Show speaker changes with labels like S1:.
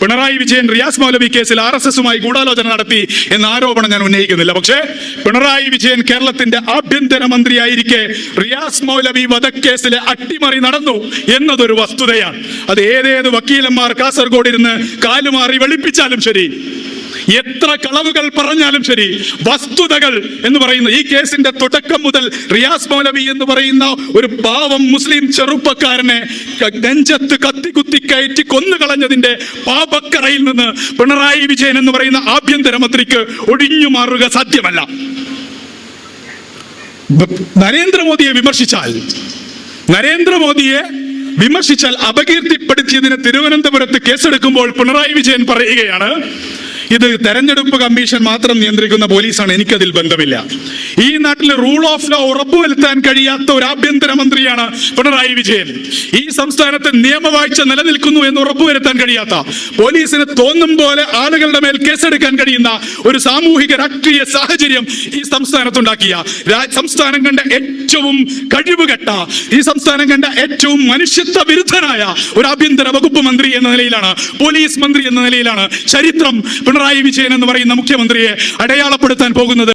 S1: പിണറായി വിജയൻ റിയാസ് മൗലവി കേസിൽ R S എസുമായി ഗൂഢാലോചന നടത്തി എന്ന ആരോപണം ഞാൻ ഉന്നയിക്കുന്നില്ല. പക്ഷേ പിണറായി വിജയൻ കേരളത്തിന്റെ ആഭ്യന്തര മന്ത്രിയായിരിക്കെ റിയാസ് മൗലവി വധക്കേസിലെ അട്ടിമറി നടന്നു എന്നതൊരു വസ്തുതയാണ്. അത് ഏതേത് വക്കീലന്മാർ കാസർഗോഡ് ഇരുന്ന് കാലുമാറി വെളുപ്പിച്ചാലും ശരി എത്ര കളവുകൾ പറഞ്ഞാലും ശരി വസ്തുതകൾ എന്ന് പറയുന്ന ഈ കേസിന്റെ തുടക്കം മുതൽ റിയാസ് മൗലവി എന്ന് പറയുന്ന ഒരു പാവം മുസ്ലിം ചെറുപ്പക്കാരനെ നെഞ്ചത്ത് കത്തിക്കുത്തി കയറ്റി കൊന്നുകളഞ്ഞതിന്റെ പാപക്കറയിൽ നിന്ന് പിണറായി വിജയൻ എന്ന് പറയുന്ന ആഭ്യന്തരമന്ത്രിക്ക് ഒഴിഞ്ഞു മാറുക സാധ്യമല്ല. നരേന്ദ്രമോദിയെ വിമർശിച്ചാൽ നരേന്ദ്രമോദിയെ വിമർശിച്ചാൽ അപകീർത്തിപ്പെടുത്തിയതിന് തിരുവനന്തപുരത്ത് കേസെടുക്കുമ്പോൾ പിണറായി വിജയൻ പറയുകയാണ് ഇത് തെരഞ്ഞെടുപ്പ് കമ്മീഷൻ മാത്രം നിയന്ത്രിക്കുന്ന പോലീസാണ്. എനിക്കതിൽ ബന്ധമില്ല. ഈ നാട്ടിൽ റൂൾ ഓഫ് ലോ ഉറപ്പുവരുത്താൻ കഴിയാത്ത ഒരു ആഭ്യന്തരമന്ത്രിയാണ് പിണറായി വിജയൻ. ഈ സംസ്ഥാനത്ത് നിയമവാഴ്ച നിലനിൽക്കുന്നു എന്ന് ഉറപ്പുവരുത്താൻ കഴിയാത്ത പോലീസിന് തോന്നും പോലെ ആളുകളുടെ മേൽ കേസെടുക്കാൻ കഴിയുന്ന ഒരു സാമൂഹിക രാഷ്ട്രീയ സാഹചര്യം ഈ സംസ്ഥാനത്തുണ്ടാക്കിയ. സംസ്ഥാനം കണ്ട ഏറ്റവും കഴിവുകെട്ട ഈ സംസ്ഥാനം കണ്ട ഏറ്റവും മനുഷ്യത്വ വിരുദ്ധനായ ഒരു ആഭ്യന്തര വകുപ്പ് മന്ത്രി എന്ന നിലയിലാണ് പോലീസ് മന്ത്രി എന്ന നിലയിലാണ് ചരിത്രം പിണറായി വിജയൻ എന്ന് പറയുന്ന മുഖ്യമന്ത്രിയെ അടയാളപ്പെടുത്താൻ പോകുന്നത്.